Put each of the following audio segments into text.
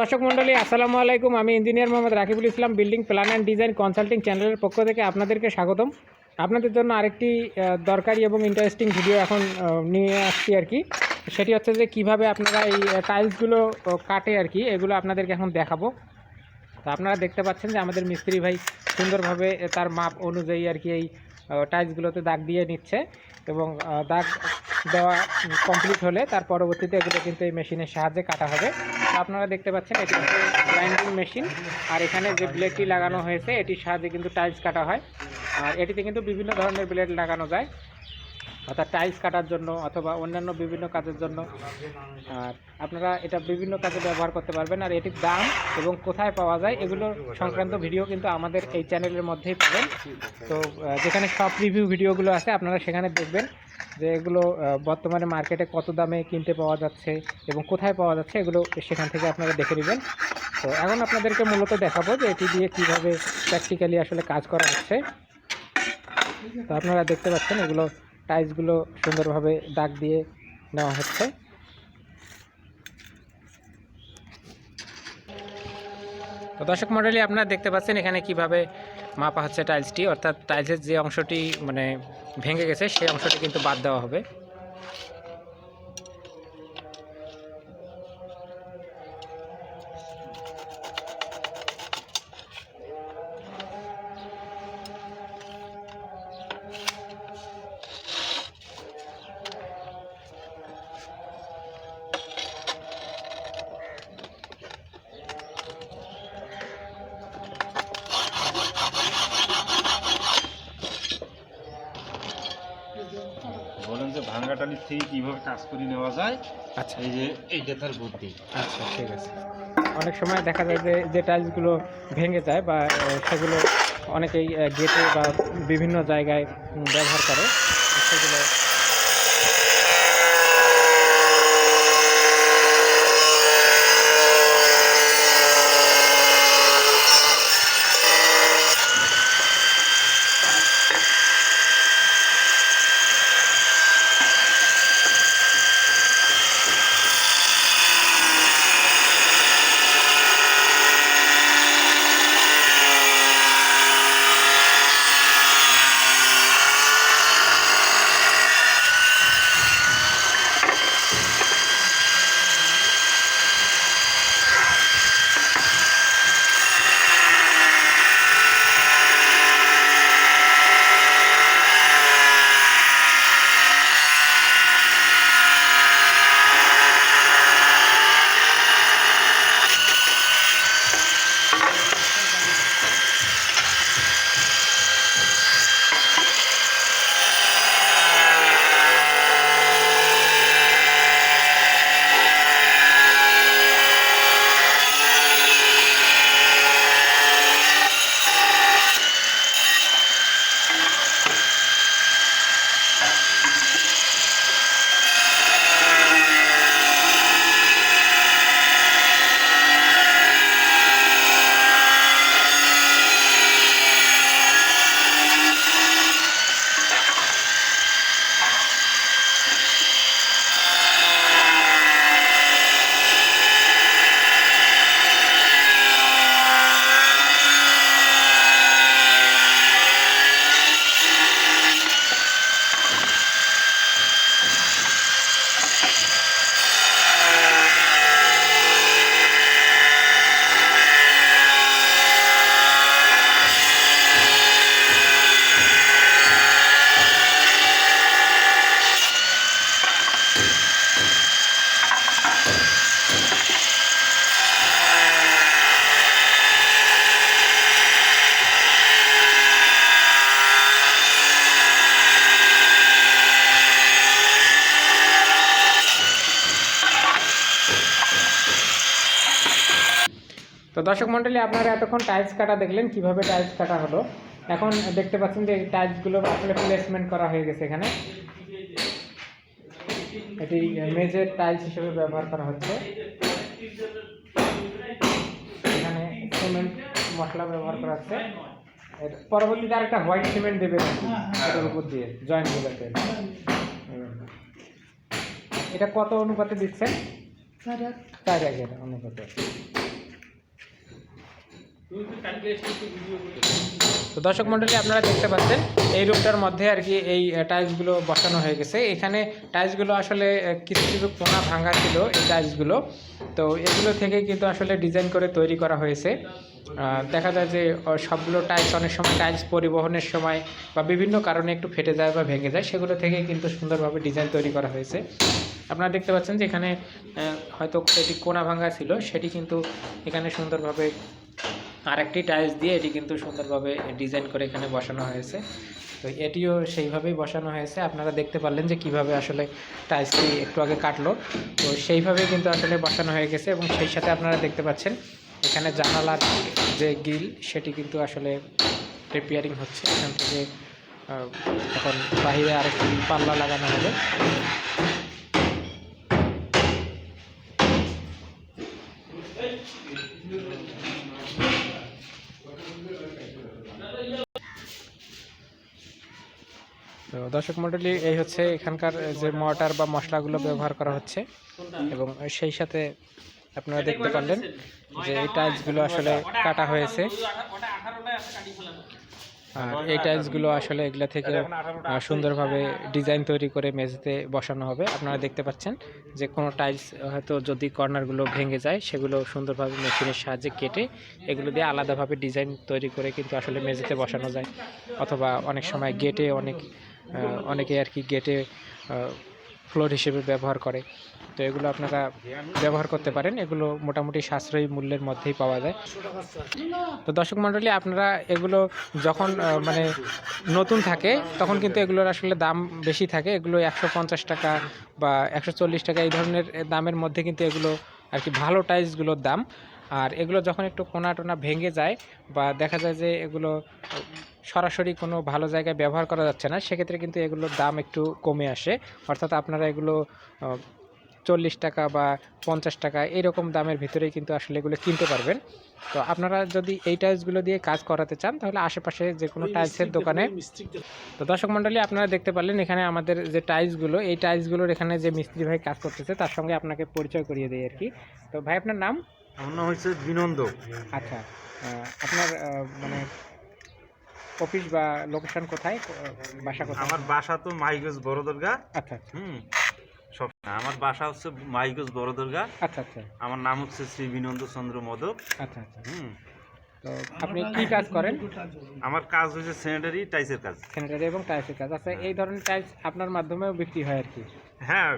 দর্শক মণ্ডলী, আসসালামু আলাইকুম। আমি engineer Mohammad Rakibul Islam, building plan and design consulting চ্যানেলের পক্ষ থেকে আপনাদেরকে স্বাগতম। আপনাদের জন্য আরেকটি দরকারি এবং ইন্টারেস্টিং ভিডিও এখন নিয়ে আসছি আর কি। সেটি হচ্ছে যে কীভাবে আপনারা এই টাইলসগুলো কাটে আর কি, এগুলো আপনাদেরকে এখন দেখাবো। তো আপনারা দেখতে পাচ্ছেন যে আমাদের মিস্ত্রি ভাই সুন্দরভাবে তার মাপ অনুযায়ী আর কি এই টাইলসগুলোতে দাগ দিয়ে নিচ্ছে এবং দাগ দেওয়া কমপ্লিট হলে তার পরবর্তীতে এগুলো কিন্তু এই মেশিনের সাহায্যে কাটা হবে। আপনারা দেখতে পাচ্ছেন, এটি গ্রাইন্ডিং মেশিন। আর এখানে যে ব্লেডটি লাগানো হয়েছে, এটির সাহায্যে কিন্তু টাইলস কাটা হয়। আর এটিতে কিন্তু বিভিন্ন ধরনের ব্লেড লাগানো যায়, অর্থাৎ টাইলস কাটার জন্য অথবা অন্যান্য বিভিন্ন কাজের জন্য। আর আপনারা এটা বিভিন্ন কাজে ব্যবহার করতে পারবেন। আর এটির দাম এবং কোথায় পাওয়া যায় এগুলো সংক্রান্ত ভিডিও কিন্তু আমাদের এই চ্যানেলের মধ্যেই পাবেন। তো যেখানে সব রিভিউ ভিডিওগুলো আছে, আপনারা সেখানে দেখবেন। যে এগুলো বর্তমানে মার্কেটে কত দামে কিনতে পাওয়া যাচ্ছে এবং কোথায় পাওয়া যাচ্ছে, এগুলো সেখান থেকে আপনারা দেখে নেবেন। তো এখন আপনাদেরকে মূলত দেখাবো যে এটি দিয়ে কীভাবে প্র্যাকটিক্যালি আসলে কাজ করা হচ্ছে। তো আপনারা দেখতে পাচ্ছেন এগুলো টাইলসগুলো সুন্দরভাবে দাগ দিয়ে নেওয়া হচ্ছে। তো দর্শক মডেলে আপনারা দেখতে পাচ্ছেন এখানে কীভাবে মাপা হচ্ছে টাইলসটি অর্থাৎ টাইলসের যে অংশটি মানে ভেঙে গেছে, সেই অংশটি কিন্তু বাদ দেওয়া হবে। থেকে কীভাবে কাজ করে নেওয়া যায় আচ্ছা। এই যে এইটা তার বুদ্ধি। আচ্ছা ঠিক আছে। অনেক সময় দেখা যায় যে যে টাইলসগুলো ভেঙে যায় বা সেগুলো অনেকেই গেটে বা বিভিন্ন জায়গায় ব্যবহার করে সেগুলো তো দর্শক মণ্ডলী আপনারা এতক্ষণ টাইলস কাটা দেখলেন কীভাবে টাইলস কাটা হলো। এখন দেখতে পাচ্ছেন যে টাইলসগুলো আসলে প্লেসমেন্ট করা হয়ে গেছে এখানে। এটি মেজের টাইলস হিসেবে ব্যবহার করা হচ্ছে। এখানে সিমেন্ট মশলা ব্যবহার করা হচ্ছে। এর পরবর্তীতে আরেকটা হোয়াইট সিমেন্ট দেবে এটার উপর দিয়ে জয়েন্ট গুলোতে। এটা কত অনুপাতে দিচ্ছেন? চার একের অনুপাতে। তো দর্শক মণ্ডলী আপনারা দেখতে পাচ্ছেন, এই রুমটার মধ্যে আর কি এই টাইলসগুলো বসানো হয়ে গেছে। এখানে টাইলসগুলো আসলে কিছু কিছু কোনা ভাঙা ছিল এই টাইলসগুলো। তো এগুলো থেকে কিন্তু আসলে ডিজাইন করে তৈরি করা হয়েছে। দেখা যায় যে সবগুলো টাইলস অনেক সময় টাইলস পরিবহনের সময় বা বিভিন্ন কারণে একটু ফেটে যায় বা ভেঙে যায়, সেগুলো থেকে কিন্তু সুন্দরভাবে ডিজাইন তৈরি করা হয়েছে। আপনারা দেখতে পাচ্ছেন যে এখানে হয়তো এটি কোনা ভাঙা ছিল, সেটি কিন্তু এখানে সুন্দরভাবে আরেকটি টাইলস দিয়ে এটি কিন্তু সুন্দরভাবে ডিজাইন করে এখানে বসানো হয়েছে। তো এটিও সেইভাবেই বসানো হয়েছে। আপনারা দেখতে পারলেন যে কীভাবে আসলে টাইলসটি একটু আগে কাটলো। তো সেইভাবেই কিন্তু আসলে বসানো হয়ে গেছে এবং সেই সাথে আপনারা দেখতে পাচ্ছেন, এখানে জানালার যে গ্রিল, সেটি কিন্তু আসলে রিপেয়ারিং হচ্ছে। এখান থেকে এখন বাইরে আরেকটি পাল্লা লাগানো হবে। তো দর্শক মণ্ডলী এই হচ্ছে এখানকার যে মর্টার বা মশলাগুলো ব্যবহার করা হচ্ছে এবং সেই সাথে আপনারা দেখতে পারলেন যে এই টাইলসগুলো আসলে কাটা হয়েছে। আর এই টাইলসগুলো আসলে এগুলা থেকে সুন্দরভাবে ডিজাইন তৈরি করে মেঝেতে বসানো হবে। আপনারা দেখতে পাচ্ছেন যে কোনো টাইলস হয়তো যদি কর্নারগুলো ভেঙে যায়, সেগুলো সুন্দরভাবে মেশিনের সাহায্যে কেটে এগুলো দিয়ে আলাদাভাবে ডিজাইন তৈরি করে কিন্তু আসলে মেঝেতে বসানো যায়। অথবা অনেক সময় গেটে অনেক অনেকে আর কি গেটে ফ্লোর হিসেবে ব্যবহার করে। তো এগুলো আপনারা ব্যবহার করতে পারেন। এগুলো মোটামুটি সাশ্রয়ী মূল্যের মধ্যেই পাওয়া যায়। তো দর্শক মণ্ডলী, আপনারা এগুলো যখন মানে নতুন থাকে, তখন কিন্তু এগুলোর আসলে দাম বেশি থাকে। এগুলো একশো পঞ্চাশ টাকা বা একশো চল্লিশ টাকা, এই ধরনের দামের মধ্যে কিন্তু এগুলো আর কি ভালো টাইলসগুলোর দাম। আর এগুলো যখন একটু কোনা টোনা ভেঙে যায় বা দেখা যায় যে এগুলো সরাসরি কোনো ভালো জায়গায় ব্যবহার করা যাচ্ছে না সেক্ষেত্রে কিন্তু এগুলোর দাম একটু কমে আসে। অর্থাৎ আপনারা এগুলো চল্লিশ টাকা বা পঞ্চাশ টাকা এরকম দামের ভিতরেই কিন্তু আসলে এগুলো কিনতে পারবেন। তো আপনারা যদি এই টাইলসগুলো দিয়ে কাজ করাতে চান তাহলে আশেপাশে যে কোনো টাইলসের দোকানে তো দর্শক মণ্ডলী আপনারা দেখতে পারলেন এখানে আমাদের যে টাইলসগুলো এই টাইলসগুলোর এখানে যে মিস্ত্রি ভাই কাজ করতেছে তার সঙ্গে আপনাকে পরিচয় করিয়ে দিই আর কি। তো ভাই আপনার নাম? আমার নাম হচ্ছে বিনন্দ। আচ্ছা আপনার মানে অফিস বা লোকেশন কোথায়? বাসা কোথায়? আমার বাসা তো মাইগজ বড় দরগা। আচ্ছা আচ্ছা। হুম সব আমার বাসা হচ্ছে মাইগজ বড় দরগা। আচ্ছা আচ্ছা। আমার নাম হচ্ছে শ্রী বিনন্দ চন্দ্র মদক। আচ্ছা আচ্ছা। হুম। তো আপনি কি কাজ করেন? আমার কাজ হচ্ছে স্যানিটারি টাইসের কাজ। স্যানিটারি এবং টাইলসের কাজ। আচ্ছা এই ধরনের টাইলস আপনার মাধ্যমেও বিক্রি হয় আর কি? হ্যাঁ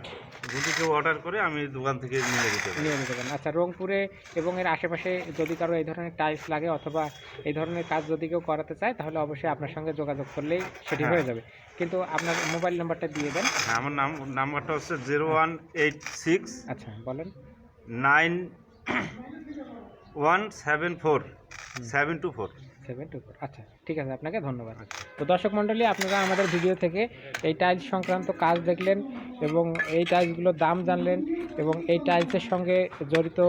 যদি কেউ অর্ডার করে আমি দোকান থেকে নিয়ে দিতে পারি। নিয়ে নিতে পারেন। আচ্ছা রংপুরে এবং এর আশেপাশে যদি কারও এই ধরনের টাইলস লাগে অথবা এই ধরনের কাজ যদি কেউ করাতে চায় তাহলে অবশ্যই আপনার সঙ্গে যোগাযোগ করলেই সেটি হ্যাঁ। হয়ে যাবে। কিন্তু আপনার মোবাইল নাম্বারটা দিয়ে দেন। হ্যাঁ, আমার নাম নাম্বারটা হচ্ছে জিরো ওয়ান এইট সিক্স আচ্ছা বলেন। Nine one seven four seven two four seven two four. আচ্ছা ঠিক আছে আপনাকে ধন্যবাদ। তো দর্শক মণ্ডলী আপনারা আমাদের ভিডিও থেকে এই টাইলস সংক্রান্ত কাজ দেখলেন এবং এই টাইলসগুলোর দাম জানলেন এবং এই টাইলসের সঙ্গে জড়িত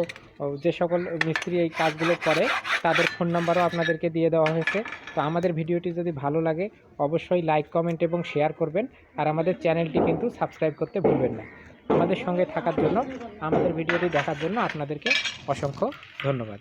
যে সকল মিস্ত্রি এই কাজগুলো করে তাদের ফোন নাম্বারও আপনাদেরকে দিয়ে দেওয়া হয়েছে। তো আমাদের ভিডিওটি যদি ভালো লাগে অবশ্যই লাইক কমেন্ট এবং শেয়ার করবেন। আর আমাদের চ্যানেলটি কিন্তু সাবস্ক্রাইব করতে ভুলবেন না। আমাদের সঙ্গে থাকার জন্য আমাদের ভিডিওটি দেখার জন্য আপনাদেরকে অসংখ্য ধন্যবাদ।